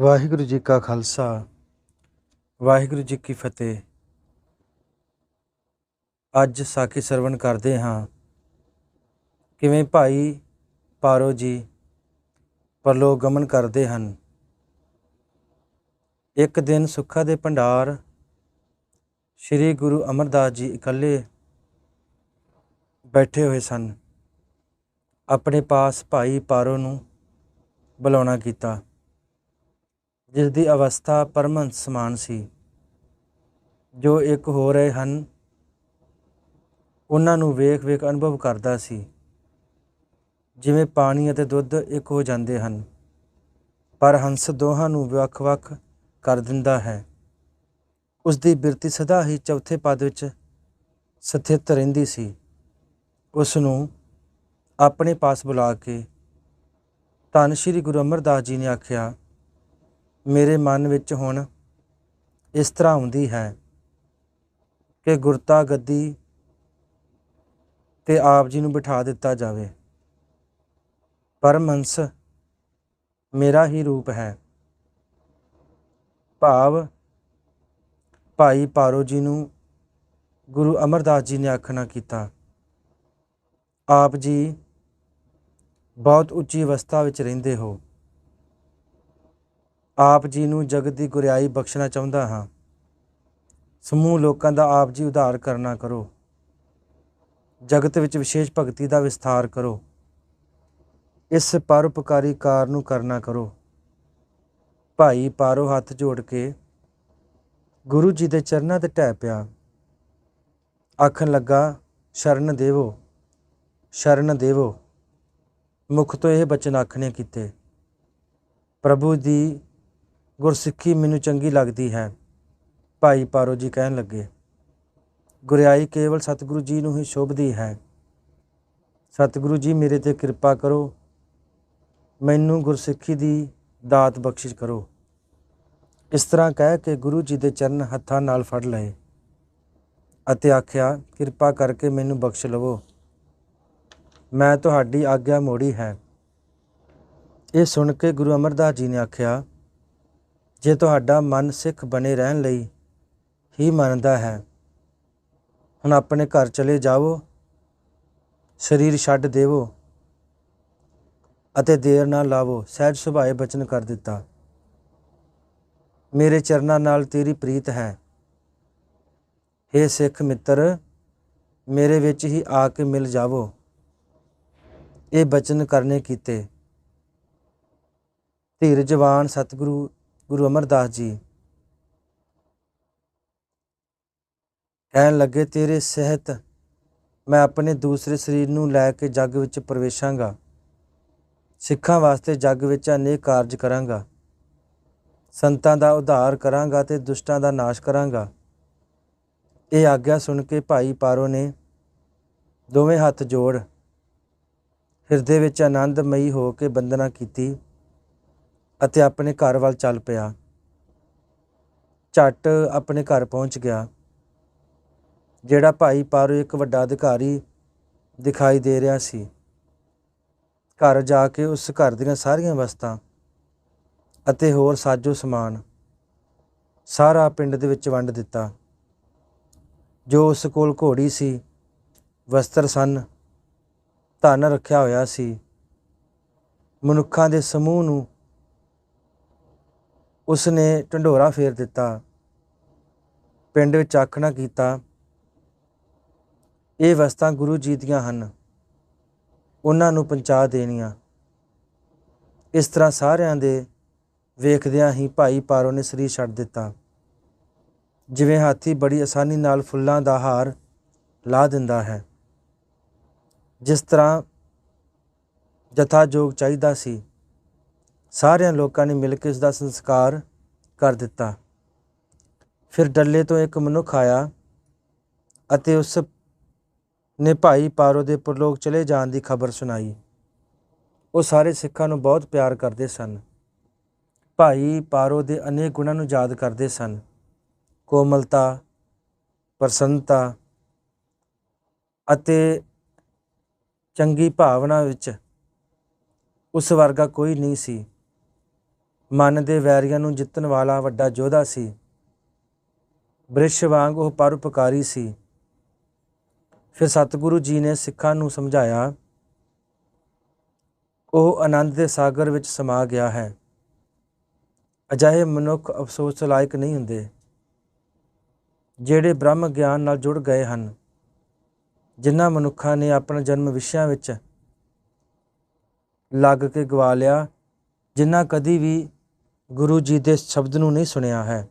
ਵਾਹਿਗੁਰੂ ਜੀ ਕਾ ਖਾਲਸਾ, ਵਾਹਿਗੁਰੂ ਜੀ ਕੀ ਫਤਿਹ। ਅੱਜ ਸਾਖੀ ਸਰਵਣ ਕਰਦੇ ਹਾਂ। ਕਿਵੇਂ ਭਾਈ ਪਾਰੋ ਜੀ ਪਰਲੋਕ ਗਮਨ ਕਰਦੇ ਹਨ। ਇੱਕ ਦਿਨ ਸੁੱਖਾ ਦੇ ਭੰਡਾਰ ਸ੍ਰੀ ਗੁਰੂ ਅਮਰਦਾਸ ਜੀ ਇਕੱਲੇ ਬੈਠੇ ਹੋਏ ਸਨ। ਆਪਣੇ ਪਾਸ ਭਾਈ ਪਾਰੋ ਨੂੰ ਬੁਲਾਉਣਾ ਕੀਤਾ। ਜਿਸ ਦੀ ਅਵਸਥਾ ਪਰਮਹੰਸ ਸਮਾਨ ਸੀ, ਜੋ ਇੱਕ ਹੋ ਰਹੇ ਹਨ, ਉਹਨਾਂ ਨੂੰ ਵੇਖ ਵੇਖ ਅਨੁਭਵ ਕਰਦਾ ਸੀ, ਜਿਵੇਂ ਪਾਣੀ ਅਤੇ ਦੁੱਧ ਇੱਕ ਹੋ ਜਾਂਦੇ ਹਨ, ਪਰ ਹੰਸ ਦੋਹਾਂ ਨੂੰ ਵੱਖ-ਵੱਖ ਕਰ ਦਿੰਦਾ ਹੈ। ਉਸ ਦੀ ਬਿਰਤੀ ਸਦਾ ਹੀ ਚੌਥੇ ਪਦ ਵਿੱਚ ਸਥਿਤ ਰਹਿੰਦੀ ਸੀ। ਉਸ ਨੂੰ ਆਪਣੇ ਪਾਸ ਬੁਲਾ ਕੇ ਧੰਨ ਸ਼੍ਰੀ ਗੁਰੂ ਅਮਰਦਾਸ ਜੀ ਨੇ ਆਖਿਆ ਮੇਰੇ ਮਨ ਵਿੱਚ ਹੁਣ ਇਸ ਤਰ੍ਹਾਂ ਆਉਂਦੀ ਹੈ ਕਿ ਗੁਰਤਾ ਗੱਦੀ ਤੇ ਆਪ ਜੀ ਨੂੰ ਬਿਠਾ ਦਿੱਤਾ ਜਾਵੇ। ਪਰਮਹੰਸ ਮੇਰਾ ਹੀ ਰੂਪ ਹੈ। ਭਾਵ ਭਾਈ ਪਾਰੋ ਜੀ ਨੂੰ ਗੁਰੂ ਅਮਰਦਾਸ ਜੀ ਨੇ ਆਖਣਾ ਕੀਤਾ। ਆਪ ਜੀ ਬਹੁਤ ਉੱਚੀ ਅਵਸਥਾ ਵਿੱਚ ਰਹਿੰਦੇ ਹੋ। ਆਪ ਜੀ ਨੂੰ ਜਗਤ ਦੀ ਗੁਰਿਆਈ ਬਖਸ਼ਣਾ ਚਾਹੁੰਦਾ ਹਾਂ। ਸਮੂਹ ਲੋਕਾਂ ਦਾ ਆਪ ਜੀ ਉਧਾਰ ਕਰਨਾ ਕਰੋ। ਜਗਤ ਵਿੱਚ ਵਿਸ਼ੇਸ਼ ਭਗਤੀ ਦਾ ਵਿਸਥਾਰ ਕਰੋ। ਇਸ ਪਰਉਪਕਾਰੀ ਕਾਰ ਨੂੰ ਕਰਨਾ ਕਰੋ। ਭਾਈ ਪਾਰੋ ਹੱਥ ਜੋੜ ਕੇ, ਗੁਰੂ ਜੀ ਦੇ ਚਰਨਾਂ ਤੇ ਟਹਿ ਪਿਆ। ਆਖਣ ਲੱਗਾ, ਸ਼ਰਨ ਦੇਵੋ ਸ਼ਰਨ ਦੇਵੋ। ਮੁਖ ਤੋਂ ਇਹ ਬਚਨ ਆਖਣੇ ਕੀਤੇ। ਪ੍ਰਭੂ ਦੀ ਗੁਰਸਿੱਖੀ ਮੈਨੂੰ ਚੰਗੀ ਲੱਗਦੀ ਹੈ। ਭਾਈ ਪਾਰੋ ਜੀ ਕਹਿਣ ਲੱਗੇ, ਗੁਰਿਆਈ ਕੇਵਲ ਸਤਿਗੁਰੂ ਜੀ ਨੂੰ ਹੀ ਸ਼ੋਭਦੀ ਹੈ। ਸਤਿਗੁਰੂ ਜੀ ਮੇਰੇ ਤੇ ਕਿਰਪਾ ਕਰੋ, ਮੈਨੂੰ ਗੁਰਸਿੱਖੀ ਦੀ ਦਾਤ ਬਖਸ਼ਿਸ਼ ਕਰੋ। ਇਸ ਤਰ੍ਹਾਂ ਕਹਿ ਕੇ ਗੁਰੂ ਜੀ ਦੇ ਚਰਨ ਹੱਥਾਂ ਨਾਲ ਫੜ ਲਏ ਅਤੇ ਆਖਿਆ, ਕਿਰਪਾ ਕਰਕੇ ਮੈਨੂੰ ਬਖਸ਼ ਲਵੋ। ਮੈਂ ਤੁਹਾਡੀ ਆਗਿਆ ਮੋੜੀ ਹੈ। ਇਹ ਸੁਣ ਕੇ ਗੁਰੂ ਅਮਰਦਾਸ ਜੀ ਨੇ ਆਖਿਆ ਜੇ ਤੁਹਾਡਾ ਮਨ ਸਿੱਖ ਬਣੇ ਰਹਿਣ ਲਈ ਹੀ ਮੰਨਦਾ ਹੈ, ਹੁਣ ਆਪਣੇ ਘਰ ਚਲੇ ਜਾਵੋ, ਸਰੀਰ ਛੱਡ ਦੇਵੋ ਅਤੇ ਦੇਰ ਨਾ ਲਾਵੋ, ਸਹਿਜ ਸੁਭਾਏ ਬਚਨ ਕਰ ਦਿੱਤਾ। ਮੇਰੇ ਚਰਨਾਂ ਨਾਲ ਤੇਰੀ ਪ੍ਰੀਤ ਹੈ। हे ਸਿੱਖ ਮਿੱਤਰ, ਮੇਰੇ ਵਿੱਚ ਹੀ ਆ ਕੇ ਮਿਲ ਜਾਵੋ। ਇਹ ਬਚਨ ਕਰਨੇ ਕੀਤੇ। ਧੀਰ ਜਵਾਨ ਸਤਿਗੁਰੂ ਗੁਰੂ ਅਮਰਦਾਸ ਜੀ। ਕਹਿਣ ਲੱਗੇ, ਤੇਰੇ ਸਹਿਤ, ਮੈਂ ਆਪਣੇ ਦੂਸਰੇ ਸਰੀਰ ਨੂੰ ਲੈ ਕੇ ਜੱਗ ਵਿੱਚ ਪ੍ਰਵੇਸ਼ਾਂਗਾ। ਸਿੱਖਾਂ ਵਾਸਤੇ ਜੱਗ ਵਿੱਚ ਅਨੇਕ ਕਾਰਜ ਕਰਾਂਗਾ। ਸੰਤਾਂ ਦਾ ਉਧਾਰ ਕਰਾਂਗਾ ਤੇ ਦੁਸ਼ਟਾਂ ਦਾ ਨਾਸ਼ ਕਰਾਂਗਾ। ਇਹ ਆਗਿਆ ਸੁਣ ਕੇ ਭਾਈ ਪਾਰੋ ਨੇ ਦੋਵੇਂ ਹੱਥ ਜੋੜ, ਹਿਰਦੇ ਵਿੱਚ ਆਨੰਦਮਈ ਹੋ ਕੇ ਬੰਦਨਾ ਕੀਤੀ। ਅਤੇ ਆਪਣੇ ਘਰ ਵੱਲ ਚੱਲ ਪਿਆ। ਝੱਟ ਆਪਣੇ ਘਰ ਪਹੁੰਚ ਗਿਆ, ਜਿਹੜਾ ਭਾਈ ਪਾਰੋ ਇੱਕ ਵੱਡਾ ਅਧਿਕਾਰੀ ਦਿਖਾਈ ਦੇ ਰਿਹਾ ਸੀ। ਘਰ ਜਾ ਕੇ ਉਸ ਘਰ ਦੀਆਂ ਸਾਰੀਆਂ ਵਸਤਾਂ ਅਤੇ ਹੋਰ ਸਾਜੋ ਸਮਾਨ ਸਾਰਾ ਪਿੰਡ ਦੇ ਵਿੱਚ ਵੰਡ ਦਿੱਤਾ। ਜੋ ਉਸ ਕੋਲ ਘੋੜੀ ਸੀ, ਵਸਤਰ ਸਨ, ਧਨ ਰੱਖਿਆ ਹੋਇਆ ਸੀ, ਮਨੁੱਖਾਂ ਦੇ ਸਮੂਹ ਨੂੰ ਉਸ ਨੇ ਢੰਡੋਰਾ ਫੇਰ ਦਿੱਤਾ। ਪਿੰਡ ਵਿੱਚ ਆਖਣਾ ਕੀਤਾ, ਇਹ ਵਸਤਾਂ ਗੁਰੂ ਜੀ ਦੀਆਂ ਹਨ, ਉਹਨਾਂ ਨੂੰ ਪਹੁੰਚਾ ਦੇਣੀਆਂ। ਇਸ ਤਰ੍ਹਾਂ ਸਾਰਿਆਂ ਦੇ ਵੇਖਦਿਆਂ ਹੀ ਭਾਈ ਪਾਰੋ ਨੇ ਸਰੀਰ ਛੱਡ ਦਿੱਤਾ। ਜਿਵੇਂ ਹਾਥੀ ਬੜੀ ਆਸਾਨੀ ਨਾਲ ਫੁੱਲਾਂ ਦਾ ਹਾਰ ਲਾ ਦਿੰਦਾ ਹੈ। ਜਿਸ ਤਰ੍ਹਾਂ ਜਥਾ ਜੋਗ ਚਾਹੀਦਾ ਸੀ ਸਾਰਿਆਂ ਲੋਕਾਂ ਨੇ ਮਿਲ ਕੇ ਉਸ ਦਾ ਸੰਸਕਾਰ ਕਰ ਦਿੱਤਾ। ਫਿਰ ਡੱਲੇ ਤੋਂ ਇੱਕ ਮਨੁੱਖ ਆਇਆ ਅਤੇ ਉਸ ਨੇ ਭਾਈ ਪਾਰੋ ਦੇ ਪਰਲੋਕ ਚਲੇ ਜਾਣ ਦੀ ਖਬਰ ਸੁਣਾਈ। ਉਹ ਸਾਰੇ ਸਿੱਖਾਂ ਨੂੰ ਬਹੁਤ ਪਿਆਰ ਕਰਦੇ ਸਨ। ਭਾਈ ਪਾਰੋ ਦੇ ਅਨੇਕ ਗੁਣਾਂ ਨੂੰ ਯਾਦ ਕਰਦੇ ਸਨ। ਕੋਮਲਤਾ, ਪ੍ਰਸੰਨਤਾ ਅਤੇ ਚੰਗੀ ਭਾਵਨਾ ਵਿੱਚ ਉਸ ਵਰਗਾ ਕੋਈ ਨਹੀਂ ਸੀ। ਮਨ ਦੇ ਵੈਰੀਆਂ ਨੂੰ ਜਿੱਤਣ ਵਾਲਾ ਵੱਡਾ ਯੋਧਾ ਸੀ। ਬ੍ਰਿਸ਼ ਵਾਂਗ ਉਹ ਪਰਉਪਕਾਰੀ ਸੀ। ਫਿਰ ਸਤਿਗੁਰੂ ਜੀ ਨੇ ਸਿੱਖਾਂ ਨੂੰ ਸਮਝਾਇਆ, ਉਹ ਆਨੰਦ ਦੇ ਸਾਗਰ ਵਿੱਚ ਸਮਾ ਗਿਆ ਹੈ। ਅਜਿਹੇ ਮਨੁੱਖ ਅਫਸੋਸ ਲਾਇਕ ਨਹੀਂ ਹੁੰਦੇ, ਜਿਹੜੇ ਬ੍ਰਹਮ ਗਿਆਨ ਨਾਲ ਜੁੜ ਗਏ ਹਨ, ਜਿਨ੍ਹਾਂ ਮਨੁੱਖਾਂ ਨੇ ਆਪਣਾ ਜਨਮ ਵਿਸ਼ਿਆਂ ਵਿੱਚ ਲੱਗ ਕੇ ਗਵਾ ਲਿਆ, ਜਿਨ੍ਹਾਂ ਕਦੀ ਵੀ ਗੁਰੂ ਜੀ ਦੇ ਸ਼ਬਦ ਨੂੰ ਨਹੀਂ ਸੁਣਿਆ ਹੈ।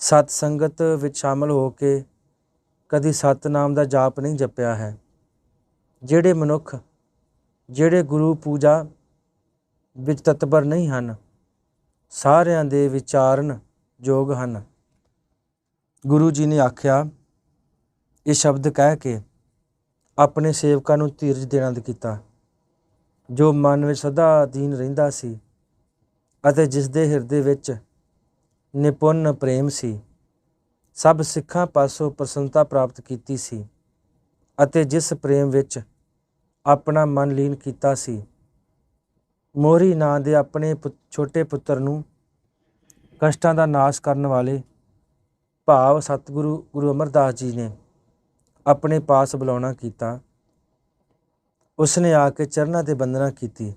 ਸਤ ਸੰਗਤ ਵਿੱਚ ਸ਼ਾਮਲ ਹੋ ਕੇ ਕਦੀ ਸਤਨਾਮ ਦਾ ਜਾਪ ਨਹੀਂ ਜਪਿਆ ਹੈ। ਜਿਹੜੇ ਮਨੁੱਖ, ਜਿਹੜੇ ਗੁਰੂ ਪੂਜਾ ਵਿੱਚ ਤਤਪਰ ਨਹੀਂ ਹਨ, ਸਾਰਿਆਂ ਦੇ ਵਿਚਾਰਨ ਯੋਗ ਹਨ। ਗੁਰੂ ਜੀ ਨੇ ਆਖਿਆ, ਇਹ ਸ਼ਬਦ ਕਹਿ ਕੇ ਆਪਣੇ ਸੇਵਕਾਂ ਨੂੰ ਧੀਰਜ ਦੇਣਾ ਕੀਤਾ, ਜੋ ਮਨ ਵਿੱਚ ਸਦਾ ਅਧੀਨ ਰਹਿੰਦਾ ਸੀ। ਅਤੇ ਜਿਸ ਦੇ ਹਿਰਦੇ ਵਿੱਚ ਨਿਪੁੰਨ ਪ੍ਰੇਮ ਸੀ, ਸਭ ਸਿੱਖਾਂ ਪਾਸੋਂ ਪ੍ਰਸੰਨਤਾ ਪ੍ਰਾਪਤ ਕੀਤੀ ਸੀ ਅਤੇ ਜਿਸ ਪ੍ਰੇਮ ਵਿੱਚ ਆਪਣਾ ਮਨ ਲੀਨ ਕੀਤਾ ਸੀ। ਮੋਹਰੀ ਨਾਂ ਦੇ ਆਪਣੇ ਪੁ- ਛੋਟੇ ਪੁੱਤਰ ਨੂੰ ਕਸ਼ਟਾਂ ਦਾ ਨਾਸ਼ ਕਰਨ ਵਾਲੇ ਭਾਵ ਸਤਿਗੁਰੂ ਗੁਰੂ ਅਮਰਦਾਸ ਜੀ ਨੇ ਆਪਣੇ ਪਾਸ ਬੁਲਾਉਣਾ ਕੀਤਾ। ਉਸਨੇ ਆ ਕੇ ਚਰਨਾਂ ਤੇ ਬੰਦਨਾ ਕੀਤੀ।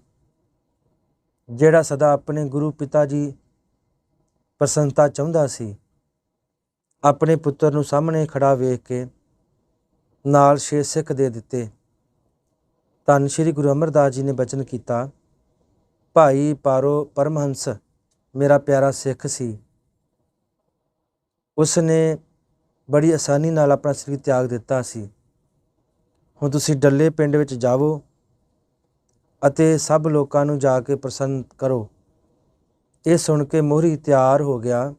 ਜਿਹੜਾ ਸਦਾ ਆਪਣੇ ਗੁਰੂ ਪਿਤਾ ਜੀ ਪ੍ਰਸੰਨਤਾ ਚਾਹੁੰਦਾ ਸੀ, ਆਪਣੇ ਪੁੱਤਰ ਨੂੰ ਸਾਹਮਣੇ ਖੜਾ ਵੇਖ ਕੇ ਨਾਲ ਛੇ ਸਿੱਖ ਦੇ ਦਿੱਤੇ। ਧੰਨ ਸ਼੍ਰੀ ਗੁਰੂ ਅਮਰਦਾਸ ਜੀ ਨੇ ਬਚਨ ਕੀਤਾ, ਭਾਈ ਪਾਰੋ ਪਰਮਹੰਸ, ਮੇਰਾ ਪਿਆਰਾ ਸਿੱਖ ਸੀ। ਉਸ ਨੇ ਬੜੀ ਆਸਾਨੀ ਨਾਲ ਆਪਣਾ ਸਰੀਰ ਤਿਆਗ ਦਿੱਤਾ ਸੀ। ਹੁਣ ਤੁਸੀਂ ਡੱਲੇ ਪਿੰਡ ਵਿੱਚ ਜਾਵੋ ਅਤੇ ਸਭ ਲੋਕਾਂ ਨੂੰ ਜਾ ਕੇ ਪ੍ਰਸੰਨ ਕਰੋ। ਇਹ ਸੁਣ ਕੇ ਮੋਹਰੀ ਤਿਆਰ ਹੋ ਗਿਆ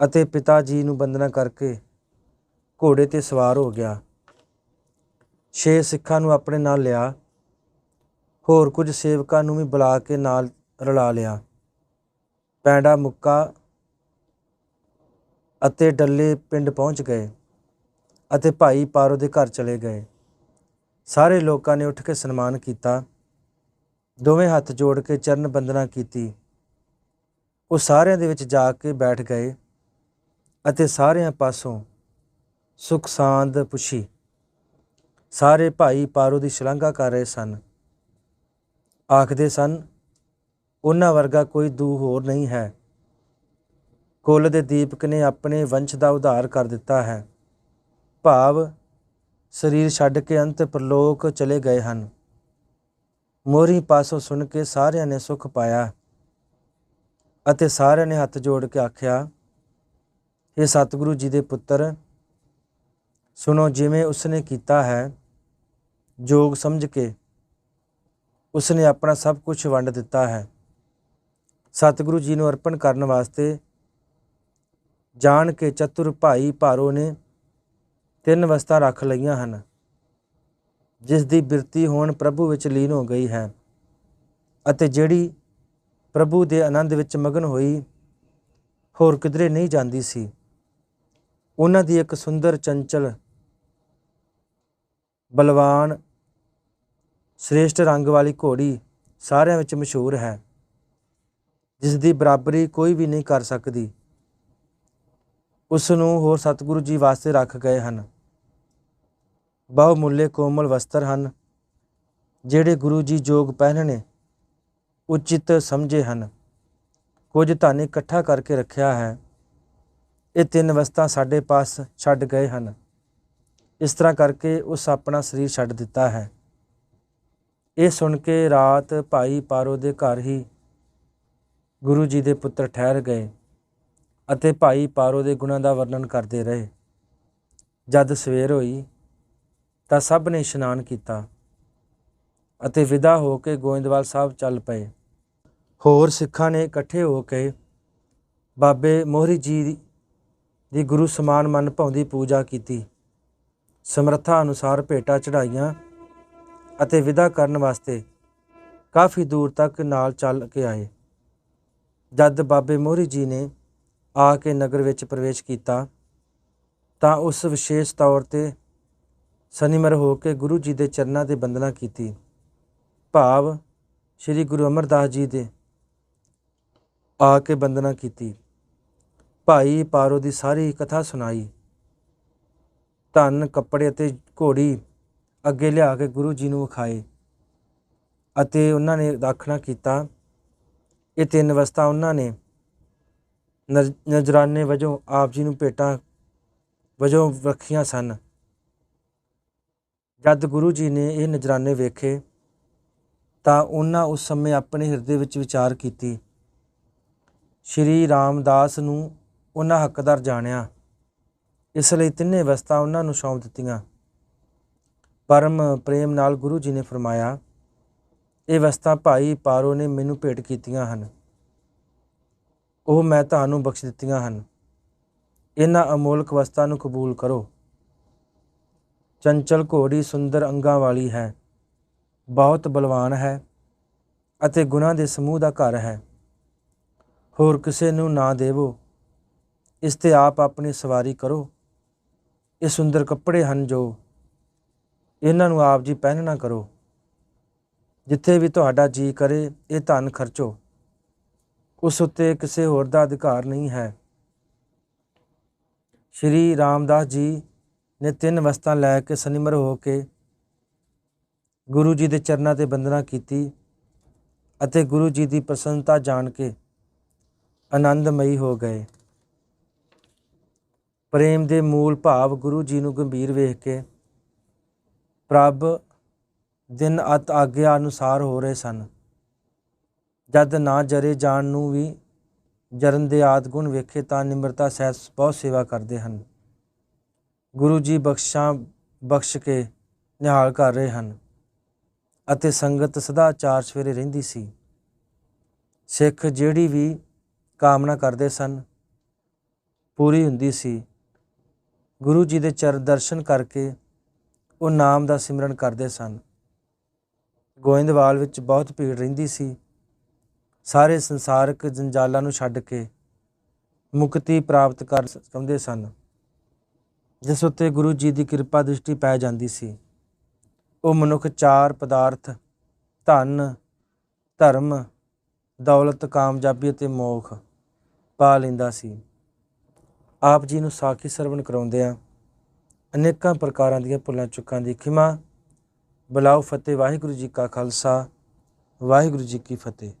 ਅਤੇ ਪਿਤਾ ਜੀ ਨੂੰ ਬੰਦਨਾ ਕਰਕੇ ਘੋੜੇ ਤੇ ਸਵਾਰ ਹੋ ਗਿਆ। ਛੇ ਸਿੱਖਾਂ ਨੂੰ ਆਪਣੇ ਨਾਲ ਲਿਆ, ਹੋਰ ਕੁਝ ਸੇਵਕਾਂ ਨੂੰ ਵੀ ਬੁਲਾ ਕੇ ਨਾਲ ਰਲਾ ਲਿਆ। ਪੈਂਡਾ ਮੁੱਕਾ ਅਤੇ ਡੱਲੇ ਪਿੰਡ ਪਹੁੰਚ ਗਏ ਅਤੇ ਭਾਈ ਪਾਰੋ ਦੇ ਘਰ ਚਲੇ ਗਏ। ਸਾਰੇ ਲੋਕਾਂ ਨੇ ਉੱਠ ਕੇ ਸਨਮਾਨ ਕੀਤਾ। ਦੋਵੇਂ ਹੱਥ ਜੋੜ ਕੇ ਚਰਨ ਬੰਦਨਾ ਕੀਤੀ। ਉਹ ਸਾਰਿਆਂ ਦੇ ਵਿੱਚ ਜਾ ਕੇ ਬੈਠ ਗਏ ਅਤੇ ਸਾਰਿਆਂ ਪਾਸੋਂ ਸੁਖ ਸਾਂਦ ਪੁੱਛੀ। ਸਾਰੇ ਭਾਈ ਪਾਰੋ ਦੀ ਸ਼ਲਾਘਾ ਕਰ ਰਹੇ ਸਨ। ਆਖਦੇ ਸਨ, ਉਹਨਾਂ ਵਰਗਾ ਕੋਈ ਦੂ ਹੋਰ ਨਹੀਂ ਹੈ। ਕੁੱਲ ਦੇ ਦੀਪਕ ਨੇ ਆਪਣੇ ਵੰਸ਼ ਦਾ ਉਧਾਰ ਕਰ ਦਿੱਤਾ ਹੈ। ਭਾਵ, ਸਰੀਰ ਛੱਡ ਕੇ ਅੰਤ ਪ੍ਰਲੋਕ ਚਲੇ ਗਏ ਹਨ। ਮੋਰੀ ਪਾਸੋਂ ਸੁਣ ਕੇ ਸਾਰਿਆਂ ਨੇ ਸੁਖ ਪਾਇਆ ਅਤੇ ਸਾਰਿਆਂ ਨੇ ਹੱਥ ਜੋੜ ਕੇ ਆਖਿਆ ਇਹ ਸਤਿਗੁਰੂ ਜੀ ਦੇ ਪੁੱਤਰ, ਸੁਣੋ ਜਿਵੇਂ ਉਸਨੇ ਕੀਤਾ ਹੈ, ਜੋਗ ਸਮਝ ਕੇ ਉਸਨੇ ਆਪਣਾ ਸਭ ਕੁਝ ਵੰਡ ਦਿੱਤਾ ਹੈ। ਸਤਿਗੁਰੂ ਜੀ ਨੂੰ ਅਰਪਣ ਕਰਨ ਵਾਸਤੇ ਜਾਣ ਕੇ ਚਤੁਰ ਭਾਈ ਭਾਰੋ ਨੇ ਤਿੰਨ ਵਸਤਾਂ ਰੱਖ ਲਈਆਂ ਹਨ। ਜਿਸ ਦੀ ਬਿਰਤੀ ਹੁਣ ਪ੍ਰਭੂ ਵਿੱਚ ਲੀਨ ਹੋ ਗਈ ਹੈ ਅਤੇ ਜਿਹੜੀ ਪ੍ਰਭੂ ਦੇ ਆਨੰਦ ਵਿੱਚ ਮਗਨ ਹੋਈ, ਹੋਰ ਕਿਧਰੇ ਨਹੀਂ ਜਾਂਦੀ ਸੀ। ਉਹਨਾਂ ਦੀ ਇੱਕ ਸੁੰਦਰ, ਚੰਚਲ, ਬਲਵਾਨ, ਸ੍ਰੇਸ਼ਟ ਰੰਗ ਵਾਲੀ ਘੋੜੀ ਸਾਰਿਆਂ ਵਿੱਚ ਮਸ਼ਹੂਰ ਹੈ ਜਿਸ ਦੀ ਬਰਾਬਰੀ ਕੋਈ ਵੀ ਨਹੀਂ ਕਰ ਸਕਦੀ। ਉਸ ਨੂੰ ਹੋਰ ਸਤਿਗੁਰੂ ਜੀ ਵਾਸਤੇ ਰੱਖ ਗਏ ਹਨ। ਬਹੁਮੁੱਲੇ ਕੋਮਲ ਵਸਤਰ ਹਨ, ਜਿਹੜੇ ਗੁਰੂ ਜੀ ਜੋਗ ਪਹਿਨਣੇ ਉਚਿਤ ਸਮਝੇ ਹਨ। ਕੁਝ ਧਨ ਇਕੱਠਾ ਕਰਕੇ ਰੱਖਿਆ ਹੈ। ਇਹ ਤਿੰਨ ਵਸਤਾਂ ਸਾਡੇ ਪਾਸ ਛੱਡ ਗਏ ਹਨ। ਇਸ ਤਰ੍ਹਾਂ ਕਰਕੇ ਉਸ ਆਪਣਾ ਸਰੀਰ ਛੱਡ ਦਿੱਤਾ ਹੈ। ਇਹ ਸੁਣ ਕੇ ਰਾਤ ਭਾਈ ਪਾਰੋ ਦੇ ਘਰ ਹੀ ਗੁਰੂ ਜੀ ਦੇ ਪੁੱਤਰ ਠਹਿਰ ਗਏ ਅਤੇ ਭਾਈ ਪਾਰੋ ਦੇ ਗੁਣਾਂ ਦਾ ਵਰਣਨ ਕਰਦੇ ਰਹੇ। ਜਦ ਸਵੇਰ ਹੋਈ ਤਾਂ ਸਭ ਨੇ ਇਸ਼ਨਾਨ ਕੀਤਾ ਅਤੇ ਵਿਦਾ ਹੋ ਕੇ ਗੋਇੰਦਵਾਲ ਸਾਹਿਬ ਚੱਲ ਪਏ। ਹੋਰ ਸਿੱਖਾਂ ਨੇ ਇਕੱਠੇ ਹੋ ਕੇ ਬਾਬੇ ਮੋਹਰੀ ਜੀ ਦੀ ਗੁਰੂ ਸਮਾਨ ਮਨ ਭਾਉਂਦੀ ਪੂਜਾ ਕੀਤੀ। ਸਮਰੱਥਾ ਅਨੁਸਾਰ ਭੇਟਾ ਚੜਾਈਆਂ ਅਤੇ ਵਿਦਾ ਕਰਨ ਵਾਸਤੇ ਕਾਫੀ ਦੂਰ ਤੱਕ ਨਾਲ ਚੱਲ ਕੇ ਆਏ। ਜਦ ਬਾਬੇ ਮੋਹਰੀ ਜੀ ਨੇ ਆ ਕੇ ਨਗਰ ਵਿੱਚ ਪ੍ਰਵੇਸ਼ ਕੀਤਾ ਤਾਂ ਉਸ ਵਿਸ਼ੇਸ਼ ਤੌਰ ਤੇ ਸਨਿਮਰ ਹੋ ਕੇ ਗੁਰੂ ਜੀ ਦੇ ਚਰਨਾਂ ਤੇ ਬੰਦਨਾ ਕੀਤੀ। ਭਾਵ ਸ੍ਰੀ ਗੁਰੂ ਅਮਰਦਾਸ ਜੀ ਦੇ ਆ ਕੇ ਬੰਦਨਾ ਕੀਤੀ। ਭਾਈ ਪਾਰੋ ਦੀ ਸਾਰੀ ਕਥਾ ਸੁਣਾਈ। ਧਨ, ਕੱਪੜੇ ਅਤੇ ਘੋੜੀ ਅੱਗੇ ਲਿਆ ਕੇ ਗੁਰੂ ਜੀ ਨੂੰ ਵਿਖਾਏ ਅਤੇ ਉਹਨਾਂ ਨੇ ਦਾਖਣਾ ਕੀਤਾ। ਇਹ ਤਿੰਨ ਵਸਤਾਂ ਉਹਨਾਂ ਨੇ ਨਜ਼- ਨਜ਼ਰਾਨੇ ਵਜੋਂ ਆਪ ਜੀ ਨੂੰ ਭੇਟਾਂ ਵਜੋਂ ਰੱਖੀਆਂ ਸਨ। ਜਦ ਗੁਰੂ ਜੀ ਨੇ ਇਹ ਨਜ਼ਰਾਨੇ ਵੇਖੇ, ਤਾਂ ਉਹਨਾਂ ਉਸ ਸਮੇਂ ਆਪਣੇ ਹਿਰਦੇ ਵਿੱਚ ਵਿਚਾਰ ਕੀਤੀ। ਸ਼੍ਰੀ ਰਾਮਦਾਸ ਨੂੰ ਉਹਨਾਂ ਹੱਕਦਾਰ ਜਾਣਿਆ। ਇਸ ਲਈ ਤਿੰਨੇ ਅਵਸਥਾ ਉਹਨਾਂ ਨੂੰ ਸੌਂਪ ਦਿੱਤੀਆਂ। ਪਰਮ ਪ੍ਰੇਮ ਨਾਲ ਗੁਰੂ ਜੀ ਨੇ ਫਰਮਾਇਆ, ਇਹ ਅਵਸਥਾ ਭਾਈ ਪਾਰੋ ਨੇ ਮੈਨੂੰ ਭੇਟ ਕੀਤੀਆਂ ਹਨ। ਉਹ ਮੈਂ ਤੁਹਾਨੂੰ ਬਖਸ਼ ਦਿੱਤੀਆਂ ਹਨ। ਇਹਨਾਂ ਅਮੋਲਕ ਅਵਸਥਾ ਨੂੰ ਕਬੂਲ ਕਰੋ। ਚੰਚਲ ਘੋੜੀ ਸੁੰਦਰ ਅੰਗਾਂ ਵਾਲੀ ਹੈ। ਬਹੁਤ ਬਲਵਾਨ ਹੈ ਅਤੇ ਗੁਨਾਹ ਦੇ ਸਮੂਹ ਦਾ ਘਰ ਹੈ। ਹੋਰ ਕਿਸੇ ਨੂੰ ਨਾ ਦੇਵੋ। ਇਸ ਤੇ ਆਪ ਆਪਣੀ ਸਵਾਰੀ ਕਰੋ। ਇਹ ਸੁੰਦਰ ਕੱਪੜੇ ਹਨ ਜੋ ਇਹਨਾਂ ਨੂੰ ਆਪ ਜੀ ਪਹਿਨਣਾ ਕਰੋ। ਜਿੱਥੇ ਵੀ ਤੁਹਾਡਾ ਜੀ ਕਰੇ, ਇਹ ਧਨ ਖਰਚੋ। ਉਸ ਉੱਤੇ ਕਿਸੇ ਹੋਰ ਦਾ ਅਧਿਕਾਰ ਨਹੀਂ ਹੈ। ਸ਼੍ਰੀ ਰਾਮਦਾਸ ਜੀ ਨੇ ਤਿੰਨ ਵਸਤਾਂ ਲੈ ਕੇ ਸਨਿਮਰ ਹੋ ਕੇ ਗੁਰੂ ਜੀ ਦੇ ਚਰਨਾਂ ਤੇ ਬੰਦਨਾ ਕੀਤੀ ਅਤੇ ਗੁਰੂ ਜੀ ਦੀ ਪ੍ਰਸੰਨਤਾ ਜਾਣ ਕੇ ਆਨੰਦਮਈ ਹੋ ਗਏ। ਪ੍ਰੇਮ ਦੇ ਮੂਲ ਭਾਵ ਗੁਰੂ ਜੀ ਨੂੰ ਗੰਭੀਰ ਵੇਖ ਕੇ ਪ੍ਰਭ ਦਿਨ ਅਤ ਆਗਿਆ ਅਨੁਸਾਰ ਹੋ ਰਹੇ ਸਨ। ਜਦ ਨਾ ਜਰੇ ਜਾਣ ਨੂੰ ਵੀ ਜਰਨ ਦੇ ਆਦ ਗੁਣ ਵੇਖੇ ਤਾਂ ਨਿਮਰਤਾ ਸਹਿਤ ਬਹੁਤ ਸੇਵਾ ਕਰਦੇ ਹਨ। ਗੁਰੂ ਜੀ ਬਖਸ਼ਾਂ, ਬਖਸ਼ ਕੇ ਨਿਹਾਲ ਕਰ ਰਹੇ ਹਨ ਅਤੇ ਸੰਗਤ ਸਦਾ ਚਾਰ ਸਵੇਰੇ ਰਹਿੰਦੀ ਸੀ। ਸਿੱਖ ਜਿਹੜੀ ਵੀ ਕਾਮਨਾ ਕਰਦੇ ਸਨ, ਪੂਰੀ ਹੁੰਦੀ ਸੀ। ਗੁਰੂ ਜੀ ਦੇ ਚਰ ਦਰਸ਼ਨ ਕਰਕੇ ਉਹ ਨਾਮ ਦਾ ਸਿਮਰਨ ਕਰਦੇ ਸਨ। ਗੋਇੰਦਵਾਲ ਵਿੱਚ ਬਹੁਤ ਭੀੜ ਰਹਿੰਦੀ ਸੀ। ਸਾਰੇ ਸੰਸਾਰਕ ਜੰਜਾਲਾਂ ਨੂੰ ਛੱਡ ਕੇ ਮੁਕਤੀ ਪ੍ਰਾਪਤ ਕਰ ਚਾਹੁੰਦੇ ਸਨ। ਜਿਸ ਉੱਤੇ ਗੁਰੂ ਜੀ ਦੀ ਕਿਰਪਾ ਦ੍ਰਿਸ਼ਟੀ ਪੈ ਜਾਂਦੀ ਸੀ। ਉਹ ਮਨੁੱਖ ਚਾਰ ਪਦਾਰਥ, ਧਨ, ਧਰਮ, ਦੌਲਤ, ਕਾਮਯਾਬੀ ਅਤੇ ਮੋਖ ਪਾ ਲੈਂਦਾ ਸੀ। ਆਪ ਜੀ ਨੂੰ ਸਾਖੀ ਸਰਵਣ ਕਰਾਉਂਦੇ ਆ ਅਨੇਕਾਂ ਪ੍ਰਕਾਰਾਂ ਦੀਆਂ ਭੁੱਲਾਂ ਚੁੱਕਾਂ ਦੀ ਖਿਮਾ। ਬਲਾਉ ਫਤਿਹ, ਵਾਹਿਗੁਰੂ ਜੀ ਕਾ ਖਾਲਸਾ, ਵਾਹਿਗੁਰੂ ਜੀ ਕੀ ਫਤਿਹ।